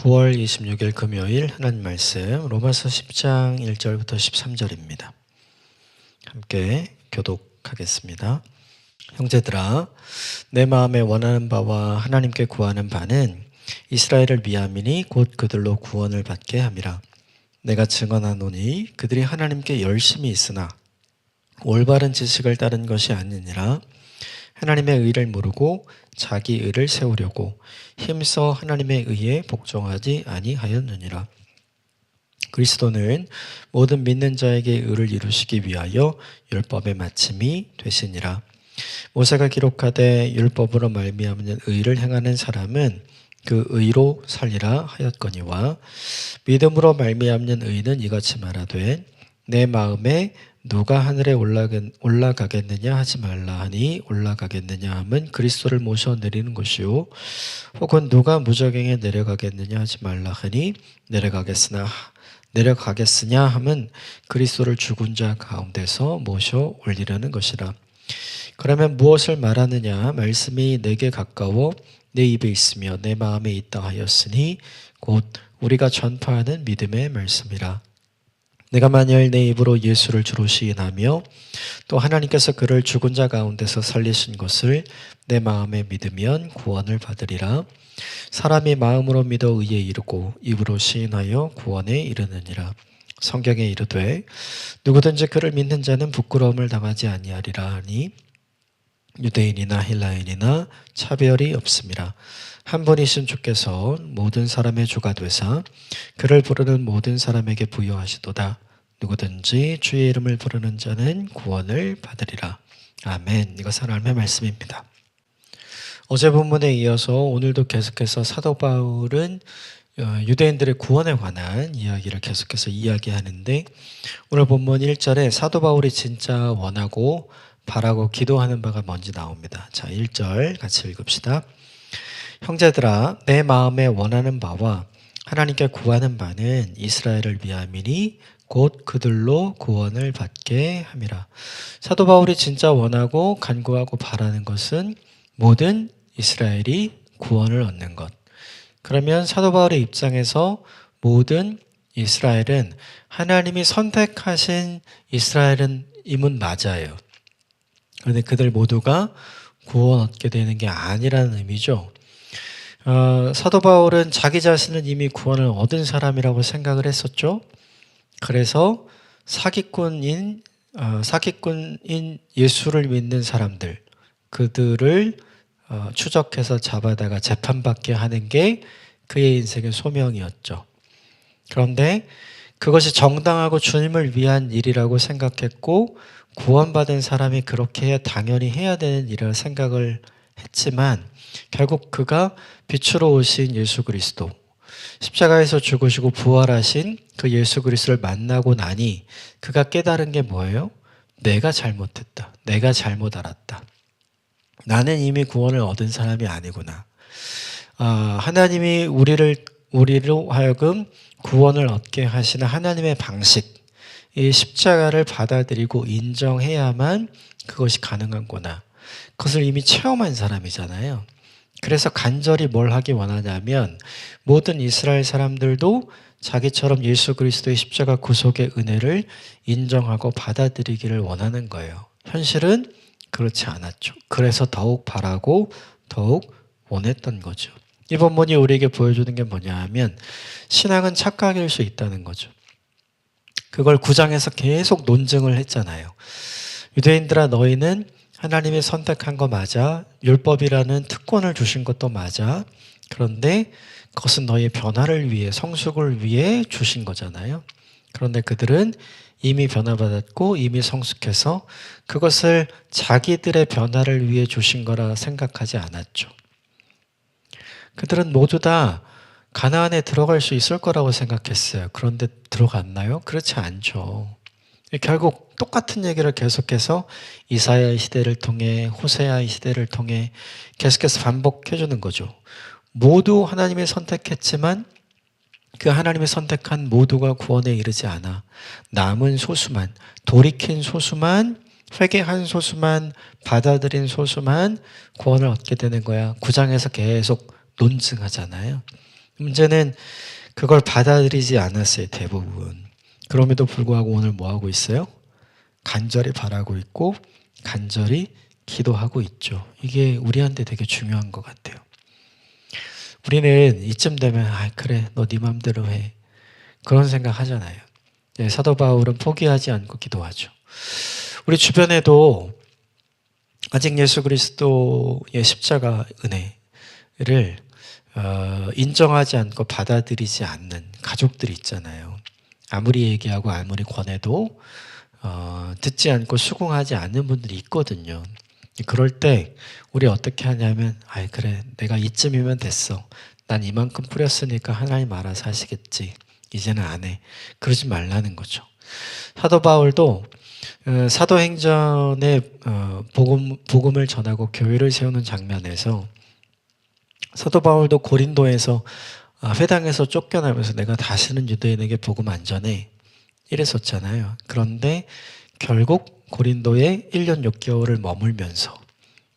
9월 26일 금요일 하나님 말씀 로마서 10장 1절부터 13절입니다. 함께 교독하겠습니다. 형제들아 내 마음에 원하는 바와 하나님께 구하는 바는 이스라엘을 위함이니 곧 그들로 구원을 받게 함이라. 내가 증언하노니 그들이 하나님께 열심히 있으나 올바른 지식을 따른 것이 아니니라. 하나님의 의를 모르고 자기 의를 세우려고 힘써 하나님의 의에 복종하지 아니하였느니라. 그리스도는 모든 믿는 자에게 의를 이루시기 위하여 율법의 마침이 되시니라. 모세가 기록하되 율법으로 말미암는 의를 행하는 사람은 그 의로 살리라 하였거니와 믿음으로 말미암는 의는 이같이 말하되 내 마음에 누가 하늘에 올라가겠느냐 하지 말라 하니 올라가겠느냐 함은 그리스도를 모셔 내리는 것이요. 혹은 누가 무저갱에 내려가겠느냐 하지 말라 하니 내려가겠으나 내려가겠으냐 함은 그리스도를 죽은 자 가운데서 모셔 올리려는 것이라. 그러면 무엇을 말하느냐? 말씀이 내게 가까워 내 입에 있으며 내 마음에 있다 하였으니 곧 우리가 전파하는 믿음의 말씀이라 내가 만일 내 입으로 예수를 주로 시인하며 또 하나님께서 그를 죽은 자 가운데서 살리신 것을 내 마음에 믿으면 구원을 받으리라. 사람이 마음으로 믿어 의에 이르고 입으로 시인하여 구원에 이르느니라. 성경에 이르되 누구든지 그를 믿는 자는 부끄러움을 당하지 아니하리라 하니 유대인이나 헬라인이나 차별이 없습니다. 한 분이신 주께서 모든 사람의 주가 되사 그를 부르는 모든 사람에게 부여하시도다. 누구든지 주의 이름을 부르는 자는 구원을 받으리라. 아멘. 이것 하나님의 말씀입니다. 어제 본문에 이어서 오늘도 계속해서 사도 바울은 어, 유대인들의 구원에 관한 이야기를 계속해서 이야기하는데 오늘 본문 1절에 사도 바울이 진짜 원하고 바라고 기도하는 바가 뭔지 나옵니다. 자, 1절 같이 읽읍시다. 형제들아 내 마음에 원하는 바와 하나님께 구하는 바는 이스라엘을 위함이니 곧 그들로 구원을 받게 함이라. 사도 바울이 진짜 원하고 간구하고 바라는 것은 모든 이스라엘이 구원을 얻는 것. 그러면 사도 바울의 입장에서 모든 이스라엘은 하나님이 선택하신 이스라엘은 임은 맞아요. 그런데 그들 모두가 구원 얻게 되는 게 아니라는 의미죠. 어, 사도 바울은 자기 자신은 이미 구원을 얻은 사람이라고 생각을 했었죠. 그래서 사기꾼인 어, 사기꾼인 예수를 믿는 사람들 그들을 어, 추적해서 잡아다가 재판받게 하는 게 그의 인생의 소명이었죠. 그런데 그것이 정당하고 주님을 위한 일이라고 생각했고 구원받은 사람이 그렇게 당연히 해야 되는 일이라 생각을 했지만 결국 그가 빛으로 오신 예수 그리스도 십자가에서 죽으시고 부활하신 그 예수 그리스도를 만나고 나니 그가 깨달은 게 뭐예요? 내가 잘못했다. 내가 잘못 알았다. 나는 이미 구원을 얻은 사람이 아니구나. 아, 하나님이 우리를 우리로 하여금 구원을 얻게 하시는 하나님의 방식, 이 십자가를 받아들이고 인정해야만 그것이 가능한구나. 그것을 이미 체험한 사람이잖아요. 그래서 간절히 뭘 하기 원하냐면 모든 이스라엘 사람들도 자기처럼 예수 그리스도의 십자가 구속의 은혜를 인정하고 받아들이기를 원하는 거예요. 현실은 그렇지 않았죠. 그래서 더욱 바라고 더욱 원했던 거죠. 이 본문이 우리에게 보여주는 게 뭐냐 하면 신앙은 착각일 수 있다는 거죠. 그걸 구장에서 계속 논증을 했잖아요. 유대인들아 너희는 하나님이 선택한 거 맞아. 율법이라는 특권을 주신 것도 맞아. 그런데 그것은 너의 변화를 위해, 성숙을 위해 주신 거잖아요. 그런데 그들은 이미 변화받았고 이미 성숙해서 그것을 자기들의 변화를 위해 주신 거라 생각하지 않았죠. 그들은 모두 다 가나안에 들어갈 수 있을 거라고 생각했어요. 그런데 들어갔나요? 그렇지 않죠. 결국 똑같은 얘기를 계속해서 이사야의 시대를 통해 호세아의 시대를 통해 계속해서 반복해 주는 거죠. 모두 하나님이 선택했지만 그 하나님이 선택한 모두가 구원에 이르지 않아 남은 소수만 돌이킨 소수만 회개한 소수만 받아들인 소수만 구원을 얻게 되는 거야. 구장에서 계속 논증하잖아요. 문제는 그걸 받아들이지 않았어요, 대부분. 그럼에도 불구하고 오늘 뭐 하고 있어요? 간절히 바라고 있고 간절히 기도하고 있죠. 이게 우리한테 되게 중요한 것 같아요. 우리는 이쯤 되면 아 그래 너 네 맘대로 해 그런 생각 하잖아요. 네, 사도 바울은 포기하지 않고 기도하죠. 우리 주변에도 아직 예수 그리스도의 십자가 은혜를 어, 인정하지 않고 받아들이지 않는 가족들이 있잖아요. 아무리 얘기하고 아무리 권해도 어, 듣지 않고 수긍하지 않는 분들이 있거든요. 그럴 때 우리 어떻게 하냐면, 아이 그래 내가 이쯤이면 됐어. 난 이만큼 뿌렸으니까 하나님 알아서 하시겠지. 이제는 안 해. 그러지 말라는 거죠. 사도 바울도 어, 사도행전에 어, 복음 복음을 전하고 교회를 세우는 장면에서 사도 바울도 고린도에서 아, 회당에서 쫓겨나면서 내가 다시는 유대인에게 복음 안 전해 이랬었잖아요. 그런데 결국 고린도에 1년 6개월을 머물면서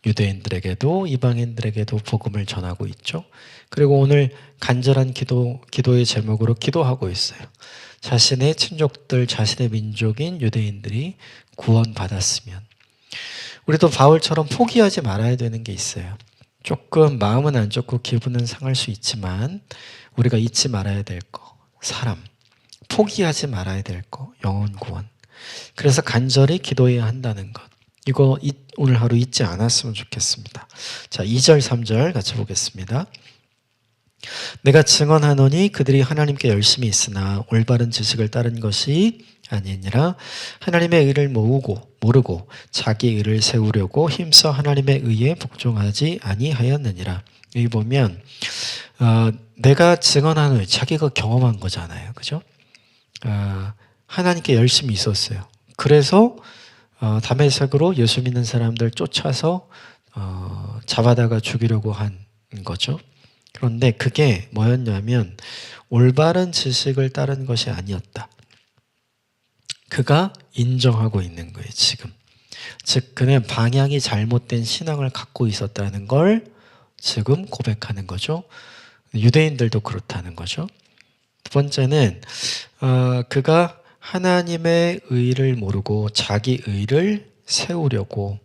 유대인들에게도 이방인들에게도 복음을 전하고 있죠. 그리고 오늘 간절한 기도 기도의 제목으로 기도하고 있어요. 자신의 친족들, 자신의 민족인 유대인들이 구원받았으면 우리도 바울처럼 포기하지 말아야 되는 게 있어요. 조금 마음은 안 좋고 기분은 상할 수 있지만 우리가 잊지 말아야 될 거. 사람. 포기하지 말아야 될 거. 영혼 구원. 그래서 간절히 기도해야 한다는 것. 이거 오늘 하루 잊지 않았으면 좋겠습니다. 자, 2절, 3절 같이 보겠습니다. 내가 증언하노니 그들이 하나님께 열심히 있으나 올바른 지식을 따른 것이 아니니라 하나님의 의를 모으고 모르고 자기 의를 세우려고 힘써 하나님의 의에 복종하지 아니하였느니라. 여기 보면 어, 내가 증언하는 자기가 경험한 거잖아요, 그죠? 어, 하나님께 열심히 있었어요. 그래서 어, 담에색으로 예수 믿는 사람들 쫓아서 어, 잡아다가 죽이려고 한 거죠. 그런데 그게 뭐였냐면 올바른 지식을 따른 것이 아니었다. 그가 인정하고 있는 거예요, 지금. 즉, 그는 방향이 잘못된 신앙을 갖고 있었다는 걸 지금 고백하는 거죠. 유대인들도 그렇다는 거죠. 두 번째는, 어, 그가 하나님의 의를 모르고 자기 의를 세우려고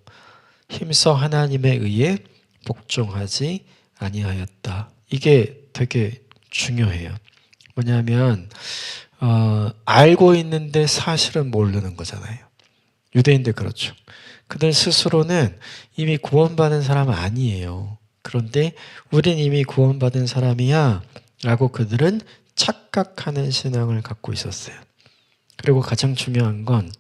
힘써 하나님의 의에 복종하지 아니하였다. 이게 되게 중요해요. 뭐냐면 어, 알고 있는데 사실은 모르는 거잖아요. 유대인들 그렇죠. 그들 스스로는 이미 구원받은 사람 아니에요. 그런데 우린 이미 구원받은 사람이야 라고 그들은 착각하는 신앙을 갖고 있었어요. 그리고 가장 중요한 건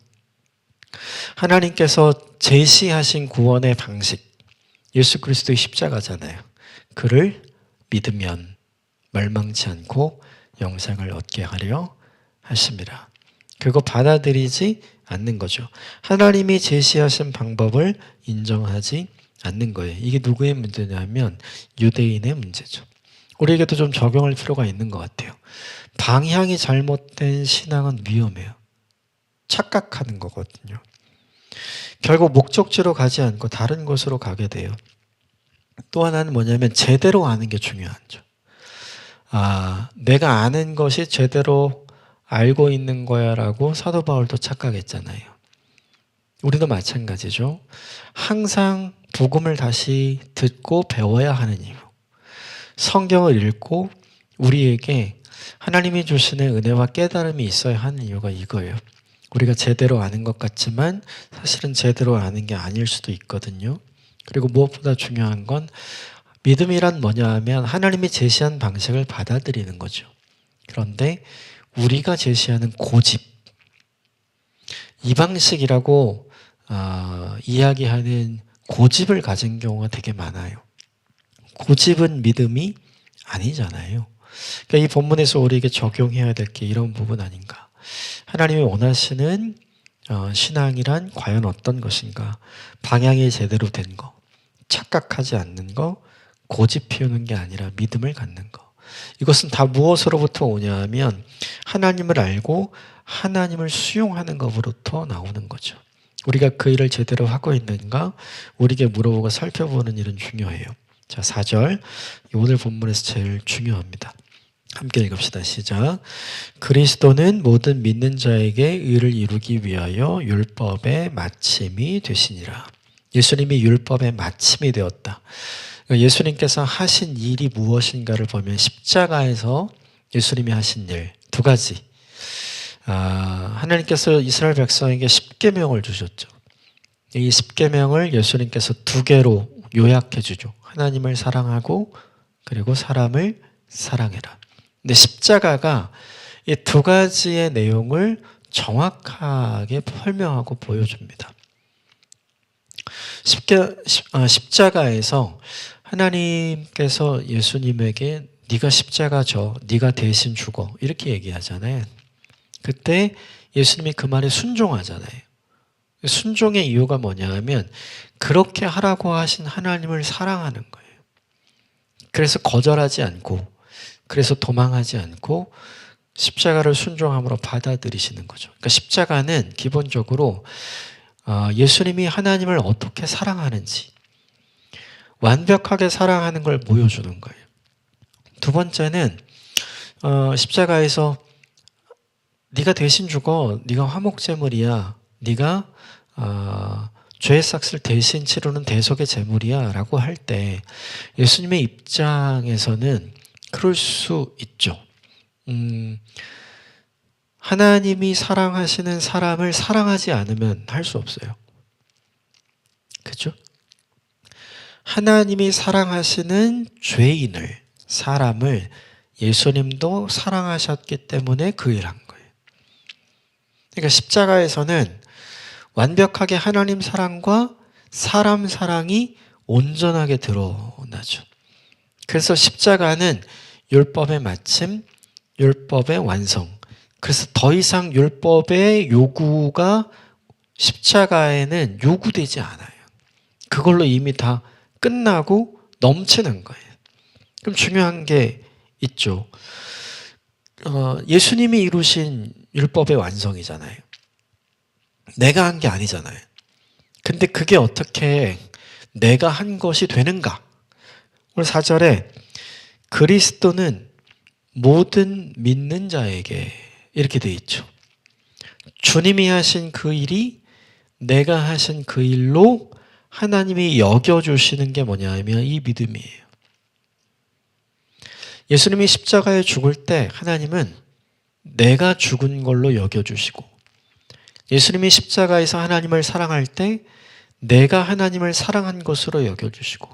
하나님께서 제시하신 구원의 방식, 예수 그리스도의 십자가잖아요. 그를 믿으면 멸망치 않고 영생을 얻게 하려 하십니다. 그거 받아들이지 않는 거죠. 하나님이 제시하신 방법을 인정하지 않는 거예요. 이게 누구의 문제냐면 유대인의 문제죠. 우리에게도 좀 적용할 필요가 있는 것 같아요. 방향이 잘못된 신앙은 위험해요. 착각하는 거거든요. 결국 목적지로 가지 않고 다른 곳으로 가게 돼요. 또 하나는 뭐냐면 제대로 아는 게 중요하죠. 아, 내가 아는 것이 제대로 알고 있는 거야라고 사도 바울도 착각했잖아요. 우리도 마찬가지죠. 항상 복음을 다시 듣고 배워야 하는 이유. 성경을 읽고 우리에게 하나님이 주시는 은혜와 깨달음이 있어야 하는 이유가 이거예요. 우리가 제대로 아는 것 같지만 사실은 제대로 아는 게 아닐 수도 있거든요. 그리고 무엇보다 중요한 건 믿음이란 뭐냐 하면 하나님이 제시한 방식을 받아들이는 거죠. 그런데 우리가 제시하는 고집, 이 방식이라고 어, 이야기하는 고집을 가진 경우가 되게 많아요. 고집은 믿음이 아니잖아요. 그러니까 이 본문에서 우리에게 적용해야 될 게 이런 부분 아닌가. 하나님이 원하시는 어, 신앙이란 과연 어떤 것인가? 방향이 제대로 된 거, 착각하지 않는 거, 고집 피우는 게 아니라 믿음을 갖는 거. 이것은 다 무엇으로부터 오냐면 하나님을 알고 하나님을 수용하는 것으로부터 나오는 거죠. 우리가 그 일을 제대로 하고 있는가 우리에게 물어보고 살펴보는 일은 중요해요. 자, 4절. 오늘 본문에서 제일 중요합니다. 함께 읽읍시다. 시작. 그리스도는 모든 믿는 자에게 의를 이루기 위하여 율법의 마침이 되시니라. 예수님이 율법의 마침이 되었다. 예수님께서 하신 일이 무엇인가를 보면 십자가에서 예수님이 하신 일 두 가지. 아, 하나님께서 이스라엘 백성에게 십계명을 주셨죠. 이 십계명을 예수님께서 두 개로 요약해 주죠. 하나님을 사랑하고 그리고 사람을 사랑해라. 근데 십자가가 이 두 가지의 내용을 정확하게 설명하고 보여줍니다. 십계, 아, 십자가에서 하나님께서 예수님에게 네가 십자가 져, 네가 대신 죽어 이렇게 얘기하잖아요. 그때 예수님이 그 말에 순종하잖아요. 순종의 이유가 뭐냐 하면 그렇게 하라고 하신 하나님을 사랑하는 거예요. 그래서 거절하지 않고 그래서 도망하지 않고 십자가를 순종함으로 받아들이시는 거죠. 그러니까 십자가는 기본적으로 어, 예수님이 하나님을 어떻게 사랑하는지 완벽하게 사랑하는 걸 보여주는 거예요. 두 번째는 어, 십자가에서 네가 대신 죽어, 네가 화목제물이야, 네가 어, 죄의 삭을 대신 치르는 대속의 제물이야라고 할 때 예수님의 입장에서는 그럴 수 있죠. 음, 하나님이 사랑하시는 사람을 사랑하지 않으면 할 수 없어요. 그죠? 하나님이 사랑하시는 죄인을, 사람을 예수님도 사랑하셨기 때문에 그 일한 거예요. 그러니까 십자가에서는 완벽하게 하나님 사랑과 사람 사랑이 온전하게 드러나죠. 그래서 십자가는 율법의 마침, 율법의 완성. 그래서 더 이상 율법의 요구가 십자가에는 요구되지 않아요. 그걸로 이미 다 끝나고 넘치는 거예요. 그럼 중요한 게 있죠. 어, 예수님이 이루신 율법의 완성이잖아요. 내가 한 게 아니잖아요. 근데 그게 어떻게 내가 한 것이 되는가? 오늘 4절에 그리스도는 모든 믿는 자에게 이렇게 돼 있죠. 주님이 하신 그 일이 내가 하신 그 일로 하나님이 여겨주시는 게 뭐냐 하면 이 믿음이에요. 예수님이 십자가에 죽을 때 하나님은 내가 죽은 걸로 여겨주시고 예수님이 십자가에서 하나님을 사랑할 때 내가 하나님을 사랑한 것으로 여겨주시고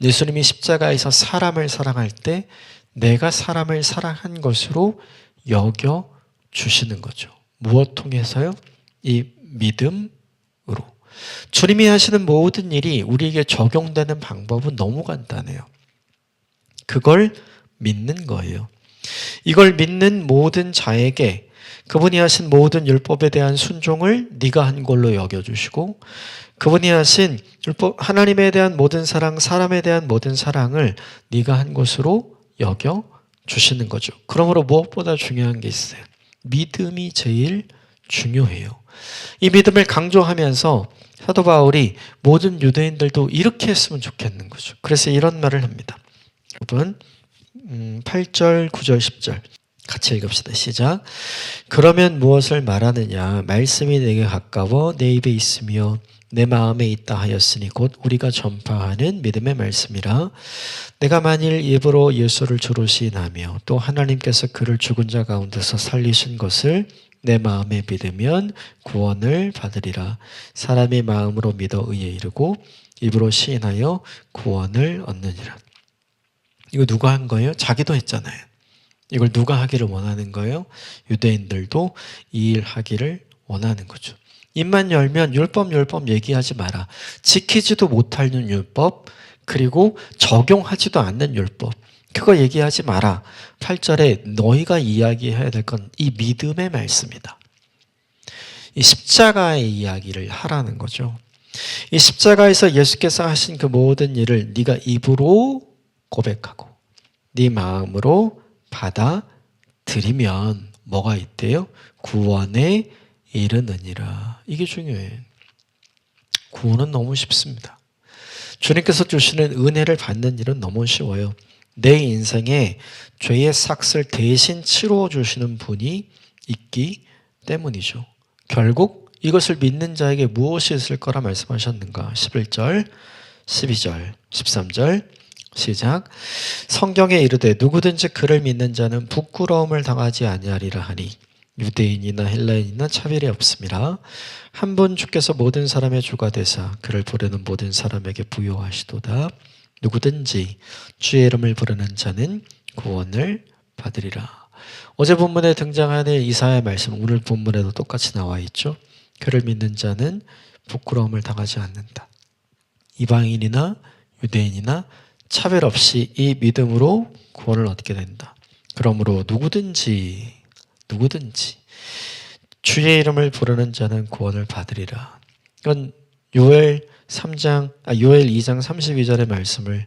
예수님이 십자가에서 사람을 사랑할 때 내가 사람을 사랑한 것으로 여겨 주시는 거죠. 무엇 통해서요? 이 믿음으로. 주님이 하시는 모든 일이 우리에게 적용되는 방법은 너무 간단해요. 그걸 믿는 거예요. 이걸 믿는 모든 자에게 그분이 하신 모든 율법에 대한 순종을 네가 한 걸로 여겨 주시고 그분이 하신 율법 하나님에 대한 모든 사랑, 사람에 대한 모든 사랑을 네가 한 것으로 여겨 주시는 거죠. 그러므로 무엇보다 중요한 게 있어요. 믿음이 제일 중요해요. 이 믿음을 강조하면서 사도 바울이 모든 유대인들도 이렇게 했으면 좋겠는 거죠. 그래서 이런 말을 합니다. 여러분, 8절, 9절, 10절. 같이 읽읍시다. 시작. 그러면 무엇을 말하느냐? 말씀이 내게 가까워 내 입에 있으며 내 마음에 있다 하였으니 곧 우리가 전파하는 믿음의 말씀이라. 내가 만일 입으로 예수를 주로 시인하며 또 하나님께서 그를 죽은 자 가운데서 살리신 것을 내 마음에 믿으면 구원을 받으리라. 사람이 마음으로 믿어 의에 이르고 입으로 시인하여 구원을 얻느니라. 이거 누가 한 거예요? 자기도 했잖아요. 이걸 누가 하기를 원하는 거예요? 유대인들도 이 일 하기를 원하는 거죠. 입만 열면 율법 율법 얘기하지 마라. 지키지도 못하는 율법 그리고 적용하지도 않는 율법 그거 얘기하지 마라. 8절에 너희가 이야기해야 될 건 이 믿음의 말씀이다. 이 십자가의 이야기를 하라는 거죠. 이 십자가에서 예수께서 하신 그 모든 일을 네가 입으로 고백하고 네 마음으로 받아들이면 뭐가 있대요? 구원에 이르느니라. 이게 중요해요. 구원은 너무 쉽습니다. 주님께서 주시는 은혜를 받는 일은 너무 쉬워요. 내 인생에 죄의 삭을 대신 치루어 주시는 분이 있기 때문이죠. 결국 이것을 믿는 자에게 무엇이 있을 거라 말씀하셨는가? 11절, 12절, 13절 시작. 성경에 이르되 누구든지 그를 믿는 자는 부끄러움을 당하지 아니하리라 하니 유대인이나 헬라인이나 차별이 없습니다. 한 분 주께서 모든 사람의 주가 되사 그를 부르는 모든 사람에게 부여하시도다. 누구든지 주의 이름을 부르는 자는 구원을 받으리라. 어제 본문에 등장하는 이사의 말씀 오늘 본문에도 똑같이 나와 있죠. 그를 믿는 자는 부끄러움을 당하지 않는다. 이방인이나 유대인이나 차별 없이 이 믿음으로 구원을 얻게 된다. 그러므로 누구든지 누구든지 주의 이름을 부르는 자는 구원을 받으리라. 이건 요엘 3장 아 요엘 2장 32절의 말씀을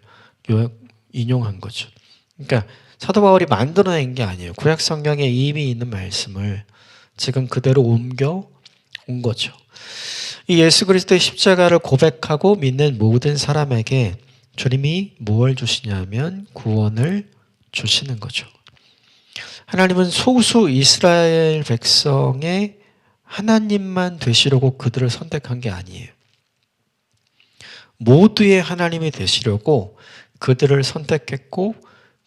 요, 인용한 거죠. 그러니까 사도 바울이 만들어낸 게 아니에요. 구약 성경에 이미 있는 말씀을 지금 그대로 옮겨 온 거죠. 이 예수 그리스도의 십자가를 고백하고 믿는 모든 사람에게 주님이 뭘 주시냐면 구원을 주시는 거죠. 하나님은 소수 이스라엘 백성의 하나님만 되시려고 그들을 선택한 게 아니에요. 모두의 하나님이 되시려고 그들을 선택했고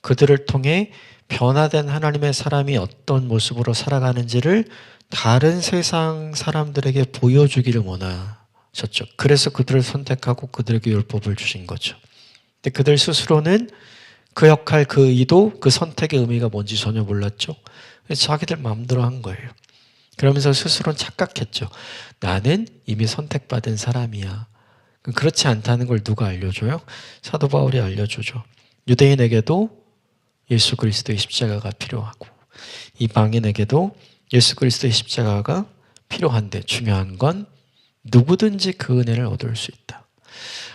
그들을 통해 변화된 하나님의 사람이 어떤 모습으로 살아가는지를 다른 세상 사람들에게 보여주기를 원하셨죠. 그래서 그들을 선택하고 그들에게 율법을 주신 거죠. 근데 그들 스스로는 그 역할, 그 의도, 그 선택의 의미가 뭔지 전혀 몰랐죠. 자기들 마음대로 한 거예요. 그러면서 스스로는 착각했죠. 나는 이미 선택받은 사람이야. 그렇지 않다는 걸 누가 알려줘요? 사도 바울이 알려주죠. 유대인에게도 예수 그리스도의 십자가가 필요하고 이방인에게도 예수 그리스도의 십자가가 필요한데 중요한 건 누구든지 그 은혜를 얻을 수 있다.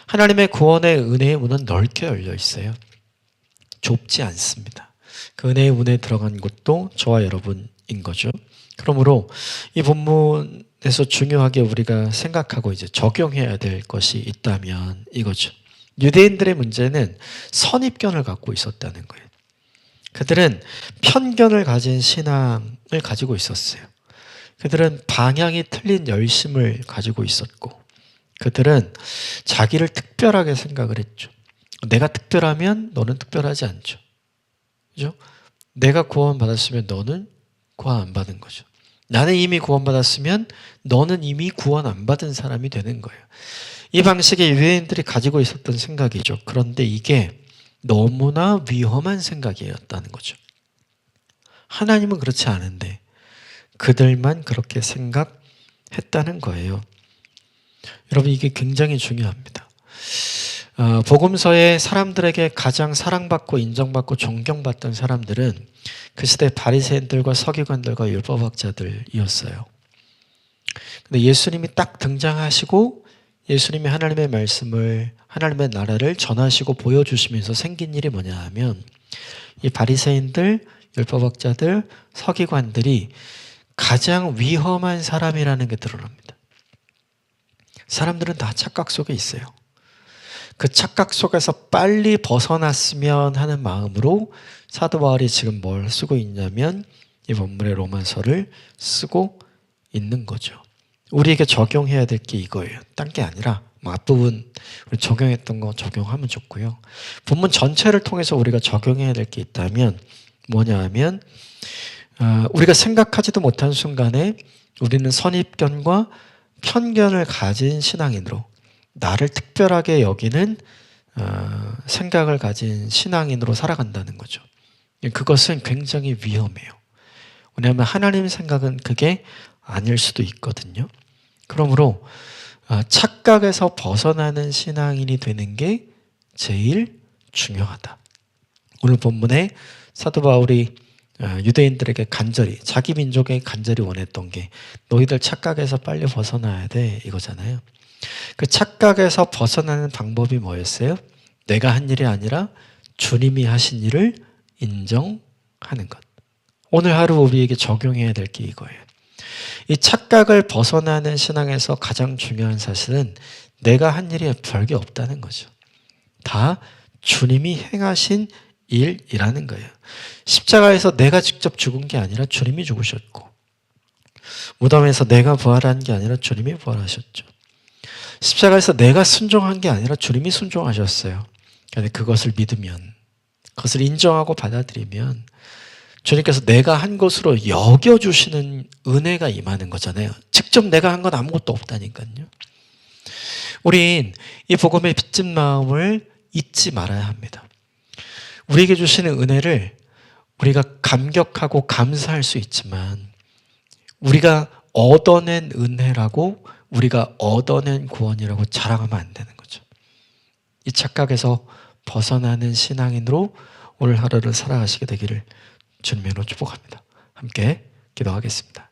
하나님의 구원의 은혜의 문은 넓게 열려 있어요. 좁지 않습니다. 그 은혜의 문에 들어간 곳도 저와 여러분인 거죠. 그러므로 이 본문에서 중요하게 우리가 생각하고 이제 적용해야 될 것이 있다면 이거죠. 유대인들의 문제는 선입견을 갖고 있었다는 거예요. 그들은 편견을 가진 신앙을 가지고 있었어요. 그들은 방향이 틀린 열심을 가지고 있었고, 그들은 자기를 특별하게 생각을 했죠. 내가 특별하면 너는 특별하지 않죠. 그죠? 내가 구원받았으면 너는 구원 안 받은 거죠. 나는 이미 구원받았으면 너는 이미 구원 안 받은 사람이 되는 거예요. 이 방식의 유대인들이 가지고 있었던 생각이죠. 그런데 이게 너무나 위험한 생각이었다는 거죠. 하나님은 그렇지 않은데 그들만 그렇게 생각했다는 거예요. 여러분 이게 굉장히 중요합니다. 어, 복음서에 사람들에게 가장 사랑받고 인정받고 존경받던 사람들은 그 시대 바리새인들과 서기관들과 율법학자들이었어요. 근데 예수님이 딱 등장하시고 예수님이 하나님의 말씀을 하나님의 나라를 전하시고 보여주시면서 생긴 일이 뭐냐 하면 이 바리새인들, 율법학자들, 서기관들이 가장 위험한 사람이라는 게 드러납니다. 사람들은 다 착각 속에 있어요. 그 착각 속에서 빨리 벗어났으면 하는 마음으로 사도 바울이 지금 뭘 쓰고 있냐면 이 본문의 로마서를 쓰고 있는 거죠. 우리에게 적용해야 될 게 이거예요. 딴 게 아니라 뭐 앞부분 우리 적용했던 거 적용하면 좋고요. 본문 전체를 통해서 우리가 적용해야 될 게 있다면 뭐냐 하면 어, 우리가 생각하지도 못한 순간에 우리는 선입견과 편견을 가진 신앙인으로 나를 특별하게 여기는 어, 생각을 가진 신앙인으로 살아간다는 거죠. 그것은 굉장히 위험해요. 왜냐하면 하나님 생각은 그게 아닐 수도 있거든요. 그러므로 어, 착각에서 벗어나는 신앙인이 되는 게 제일 중요하다. 오늘 본문에 사도 바울이 어, 유대인들에게 간절히 자기 민족에 간절히 원했던 게 너희들 착각에서 빨리 벗어나야 돼 이거잖아요. 그 착각에서 벗어나는 방법이 뭐였어요? 내가 한 일이 아니라 주님이 하신 일을 인정하는 것. 오늘 하루 우리에게 적용해야 될 게 이거예요. 이 착각을 벗어나는 신앙에서 가장 중요한 사실은 내가 한 일이 별게 없다는 거죠. 다 주님이 행하신 일이라는 거예요. 십자가에서 내가 직접 죽은 게 아니라 주님이 죽으셨고 무덤에서 내가 부활한 게 아니라 주님이 부활하셨죠. 십자가에서 내가 순종한 게 아니라 주님이 순종하셨어요. 그런데 그것을 믿으면 그것을 인정하고 받아들이면 주님께서 내가 한 것으로 여겨주시는 은혜가 임하는 거잖아요. 직접 내가 한 건 아무것도 없다니까요. 우린 이 복음의 빚진 마음을 잊지 말아야 합니다. 우리에게 주시는 은혜를 우리가 감격하고 감사할 수 있지만 우리가 얻어낸 은혜라고 우리가 얻어낸 구원이라고 자랑하면 안 되는 거죠. 이 착각에서 벗어나는 신앙인으로 오늘 하루를 살아가시게 되기를 주님으로 축복합니다. 함께 기도하겠습니다.